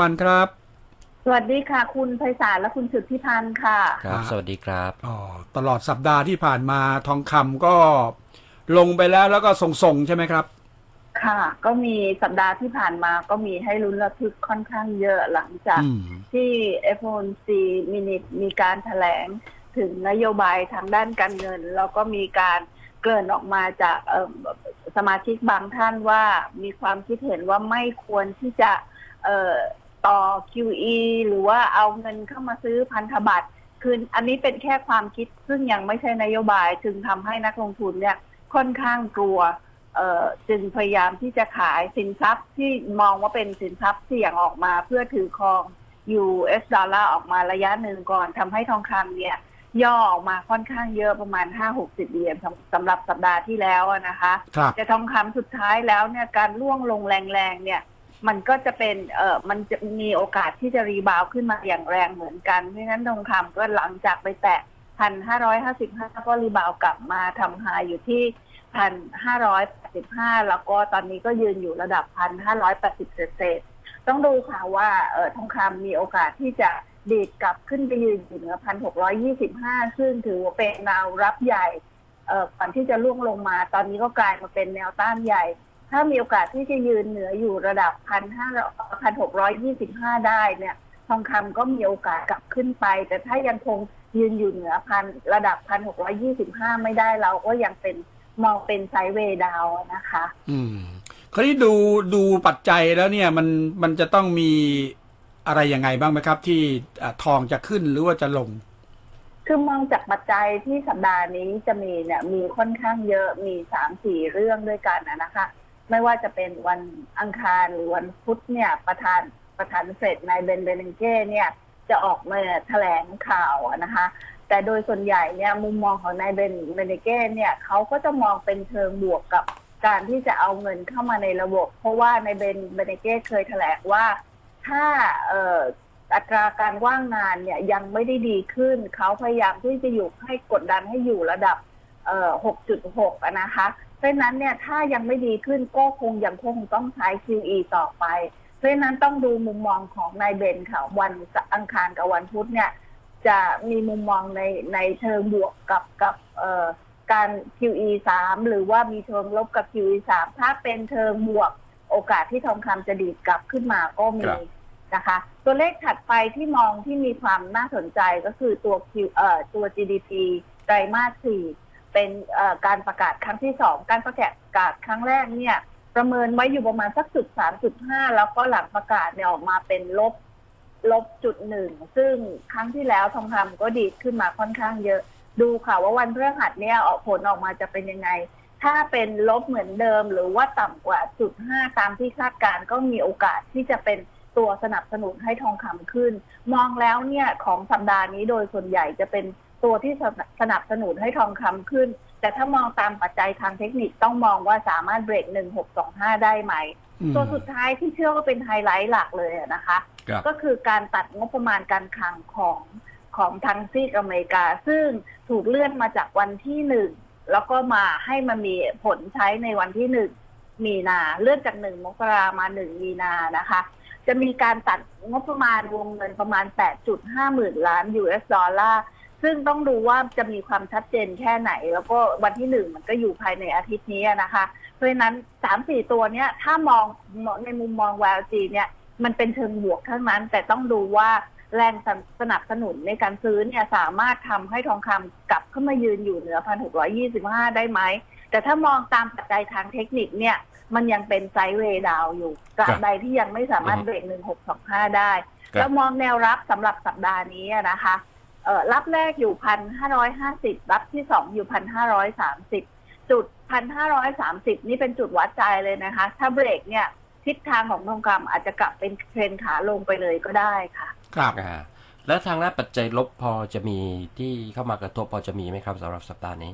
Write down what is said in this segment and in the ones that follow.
วันครับ สวัสดีค่ะ คุณไพศาลและคุณสุทธิพันธ์ค่ะ ครับอ่าสวัสดีครับอ๋อตลอดสัปดาห์ที่ผ่านมาทองคำก็ลงไปแล้วแล้วก็ส่งๆใช่ไหมครับ ค่ะ ก็มีสัปดาห์ที่ผ่านมาก็มีให้ลุ้นระทึกค่อนข้างเยอะหลังจากอืมที่ FOMC มินิมีการแถลงถึงนโยบายทางด้านการเงิน แล้วก็มีการเกริ่นออกมาจากเอิ่มสมาชิกบางท่านว่ามีความคิดเห็นว่าไม่ควรที่จะเอ่อ ต่อ QE หรือว่าเอาเงินเข้ามาซื้อพันธบัตรคืออันนี้เป็นแค่ความคิดซึ่งยังไม่ใช่นโยบาย จึงทำให้นักลงทุนเนี่ยค่อนข้างกลัวเอ่อจึงพยายามที่จะขายสินทรัพย์ที่มองว่าเป็นสินทรัพย์เสี่ยงออกมาเพื่อถือครอง US ดอลลาร์ออกมาระยะหนึ่งก่อนทำให้ทองคำเนี่ย ย่อออกมาค่อนข้างเยอะประมาณ 5-60เหรียญสำสำหรับสัปดาห์ที่แล้วอะนะคะครับแต่ทองคำสุดท้ายแล้วเนี่ยการล่วงลงแรงๆเนี่ย มันก็จะเป็นเอ่อมันจะมีโอกาสที่จะรีบาวขึ้นมาอย่างแรงเหมือนกัน เพราะฉะนั้นทองคำก็หลังจากไปแตะพันห้าร้อยห้าสิบห้าก็รีบาวกลับมาทำไฮอยู่ที่พันห้าร้อยแปดสิบห้าแล้วก็ตอนนี้ก็ยืนอยู่ระดับพันห้าร้อยแปดสิบเศษต้องดูค่ะว่าเออทองคำมีโอกาสที่จะดีดกลับขึ้นไปยืนอยู่เหนือพันหกร้อยยี่สิบห้าซึ่งถือว่าเป็นแนวรับใหญ่เอ่อก่อนที่จะล่วงลงมา ตอนนี้ก็กลายมาเป็นแนวต้านใหญ่ ถ้ามีโอกาสที่จะยืนเหนืออยู่ระดับพันห้าพันหกร้อยยี่สิบห้าได้เนี่ย ทองคำก็มีโอกาสกลับขึ้นไป แต่ถ้ายังคงยืนอยู่เหนือพันระดับพันหกร้อยี่สิบห้าไม่ได้เราก็ยังเป็นมองเป็นไซด์เวดาวนะคะ อืมคราวนี้ดูดูปัจจัยแล้วเนี่ยมันมันจะต้องมีอะไรยังไงบ้างไหมครับ ที่ทองจะขึ้นหรือว่าจะลง คือมองจากปัจจัยที่สัปดาห์นี้จะมีเนี่ยมีค่อนข้างเยอะมีสามสี่เรื่องด้วยกันนะคะ ไม่ว่าจะเป็นวันอังคารหรือวันพุธเนี่ย ประธานประธานเฟดนายเบนเบนเก้เนี่ย จะออกมาแถลงข่าวนะคะ แต่โดยส่วนใหญ่เนี่ยมุมมองของนายเบนเบนเก้เนี่ยเขาก็จะมองเป็นเชิงบวกกับการที่จะเอาเงินเข้ามาในระบบ เพราะว่านายเบนเบนเก้เคยแถลงว่าถ้าเอ่ออัตราการว่างงานเนี่ยยังไม่ได้ดีขึ้น เขาพยายามที่จะอยู่ให้กดดันให้อยู่ระดับ 6.6อะนะคะ เพราะฉะนั้นเนี่ยถ้ายังไม่ดีขึ้นก็คงยังคงต้องใช้ QE ต่อไป เพราะฉะนั้นต้องดูมุมมองของนายเบนค่ะวันอังคารกับวันพุธเนี่ยจะมีมุมมองในในเชิงบวกกับกับเอ่อการ QE 3 หรือว่ามีเชิงลบกับ QE 3 ถ้าเป็นเชิงบวกโอกาสที่ทองคำจะดีดกลับขึ้นมาก็มีครับนะคะ ตัวเลขถัดไปที่มองที่มีความน่าสนใจก็คือตัว Q เอ่อตัว GDP ไตรมาส4 เป็นการประกาศครั้งที่สองการประกาศครั้งแรกเนี่ย ประเมินไว้อยู่ประมาณสักจุดสามจุดห้าแล้วก็หลังประกาศเนี่ยออกมาเป็นลบลบจุดหนึ่งซึ่งครั้งที่แล้วทองคำก็ดีขึ้นมาค่อนข้างเยอะ ดูค่ะว่าวันพฤหัสเนี่ยออกผลออกมาจะเป็นยังไง ถ้าเป็นลบเหมือนเดิม หรือว่าต่ำกว่าจุดห้าตามที่คาดการก็มีโอกาสที่จะเป็นตัวสนับสนุนให้ทองคำขึ้น มองแล้วเนี่ยของสัปดาห์นี้โดยส่วนใหญ่จะเป็น ตัวที่สนับสนุนให้ทองคำขึ้น แต่ถ้ามองตามปัจจัยทางเทคนิคต้องมองว่าสามารถเบรกหนึ่งหกสองห้าได้ไหมอืมตัวสุดท้ายที่เชื่อว่าเป็นไฮไลท์หลักเลยอะนะคะครับก็คือการตัดงบประมาณการคลังของของทางซีกอเมริกา ซึ่งถูกเลื่อนมาจากวันที่หนึ่งแล้วก็มาให้มันมีผลใช้ในวันที่หนึ่งมีนาเลื่อนจากหนึ่งมกรามาหนึ่งมีนานะคะ จะมีการตัดงบประมาณวงเงินประมาณ 8.5 หมื่นล้าน US ดอลลาร์ ซึ่งต้องดูว่าจะมีความชัดเจนแค่ไหน แล้วก็วันที่หนึ่งมันก็อยู่ภายในอาทิตย์นี้นะคะ เพราะฉะนั้นสามสี่ตัวเนี้ยถ้ามองในมุมมอง VLG เนี่ยมันเป็นเชิงบวกทั้งนั้น แต่ต้องดูว่าแรงสนับสนุนในการซื้อเนี่ยสามารถทำให้ทองคำกลับเข้ามายืนอยู่เหนือพันหกร้อยี่สิบห้าได้ไหม แต่ถ้ามองตามปัจจัยทางเทคนิคเนี่ย มันยังเป็นไซด์เวย์ดาวน์อยู่ตราบใดที่ยังไม่สามารถอือฮึเบรกหนึ่งหกสองห้าได้ครับแล้วมองแนวรับสำหรับสัปดาห์นี้อะนะคะเอ่อ รับแรกอยู่พันห้าร้อยห้าสิบรับที่สองอยู่พันห้าร้อยสามสิบจุดพันห้าร้อยสามสิบนี่เป็นจุดวัดใจเลยนะคะ ถ้าเบรกเนี่ย ทิศทางของทองคำอาจจะกลับเป็นเทรนขาลงไปเลยก็ได้ค่ะ ครับอ่าแล้วทางด้านปัจจัยลบพอจะมีที่เข้ามากระทบพอจะมีไหมครับสำหรับสัปดาห์นี้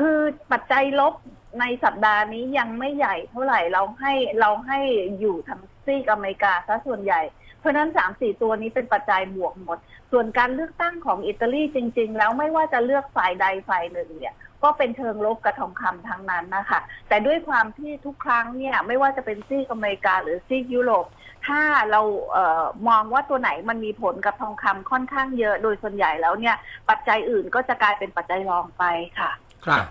คือปัจจัยลบในสัปดาห์นี้ยังไม่ใหญ่เท่าไหร่เราให้เราให้อยู่ทางซีกอเมริกาซะส่วนใหญ่ เพราะนั้นสามสี่ตัวนี้เป็นปัจจัยบวกหมด ส่วนการเลือกตั้งของอิตาลีจริง ๆ แล้วไม่ว่าจะเลือกฝ่ายใดฝ่ายหนึ่งเนี่ยก็เป็นเชิงลบกับทองคำทั้งนั้นนะคะ แต่ด้วยความที่ทุกครั้งเนี่ยไม่ว่าจะเป็นซีกอเมริกาหรือซีกยุโรป ถ้าเราเอ่อมองว่าตัวไหนมันมีผลกับทองคำค่อนข้างเยอะ โดยส่วนใหญ่แล้วเนี่ยปัจจัยอื่นก็จะกลายเป็นปัจจัยรองไปค่ะ ครับ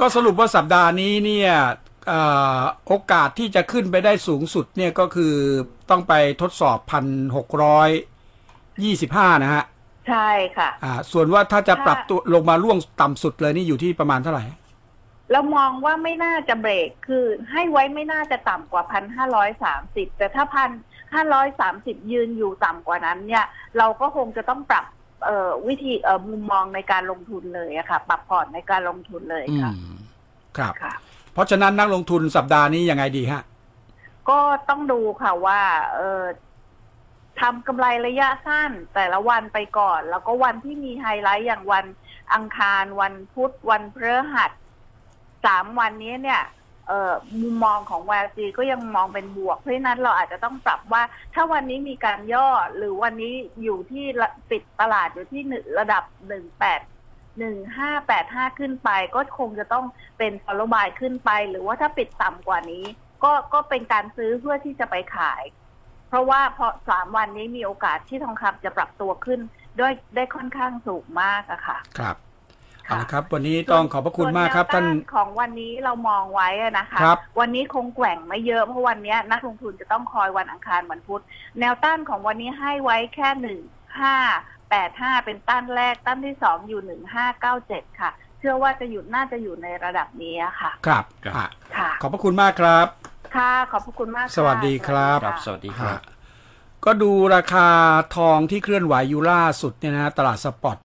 ก็สรุปว่าสัปดาห์นี้เนี่ยเอ่อโอกาสที่จะขึ้นไปได้สูงสุดเนี่ยก็คือต้องไปทดสอบพันหกร้อยยี่สิบห้านะฮะ ใช่ค่ะ อ่า ส่วนว่าถ้าจะค่ะปรับตัวลงมาล่วงต่ำสุดเลยนี่อยู่ที่ประมาณเท่าไหร่เรามองว่าไม่น่าจะเบรกคือให้ไว้ไม่น่าจะต่ำกว่าพันห้าร้อยสามสิบแต่ถ้าพันห้าร้อยสามสิบยืนอยู่ต่ำกว่านั้นเนี่ย เราก็คงจะต้องปรับเอ่อ วิธีเอ่อมุมมองในการลงทุนเลยอะค่ะ ปรับพอร์ตในการลงทุนเลยอืค่ะมครับค่ะเพราะฉะนั้นนักลงทุนสัปดาห์นี้ยังไงดีฮะก็ต้องดูค่ะว่าเออทำกำไรระยะสั้นแต่ละวันไปก่อน แล้วก็วันที่มีไฮไลท์อย่างวันอังคารวันพุธวันพฤหัสสามวันนี้เนี่ยเอ่อ มุมมองของ YLG ก็ยังมองเป็นบวก เพราะฉะนั้นเราอาจจะต้องปรับว่า ถ้าวันนี้มีการย่อหรือวันนี้อยู่ที่ปิดตลาดอยู่ที่หนึ่งระดับหนึ่งแปดหนึ่งห้าแปดห้าขึ้นไปก็คงจะต้องเป็น follow buy ขึ้นไป หรือว่าถ้าปิดต่ำกว่านี้ ก็ก็เป็นการซื้อเพื่อที่จะไปขาย เพราะว่าพอสามวันนี้มีโอกาสที่ทองคำจะปรับตัวขึ้นด้วยได้ค่อนข้างสูงมากอะค่ะ ครับ เอาละครับ วันนี้ต้องขอบพระคุณมากครับส่วท่านแวต้ของวันนี้เรามองไว้อะนะคะครับวันนี้คงแกว่งไม่เยอะเพราะวันนี้นักลงทุนจะต้องคอยวันอังคารวันพุธแนวต้านของวันนี้ให้ไว้แค่หนึ่งห้าแปดห้าเป็นต้านแรกต้านที่สองอยู่หนึ่งห้าเก้าเจ็ดค่ะ เชื่อว่าจะอยู่น่าจะอยู่ในระดับนี้อะค่ะ ครับครับอะค่ะ ขอบพระคุณมากครับ ค่ะขอบพระคุณมากค่ะสวัสดีครับครับะสวัสดีครับ ก็ดูราคาทองที่เคลื่อนไหวอยู่ล่าสุดเนี่ยนะฮะตลาดสปอต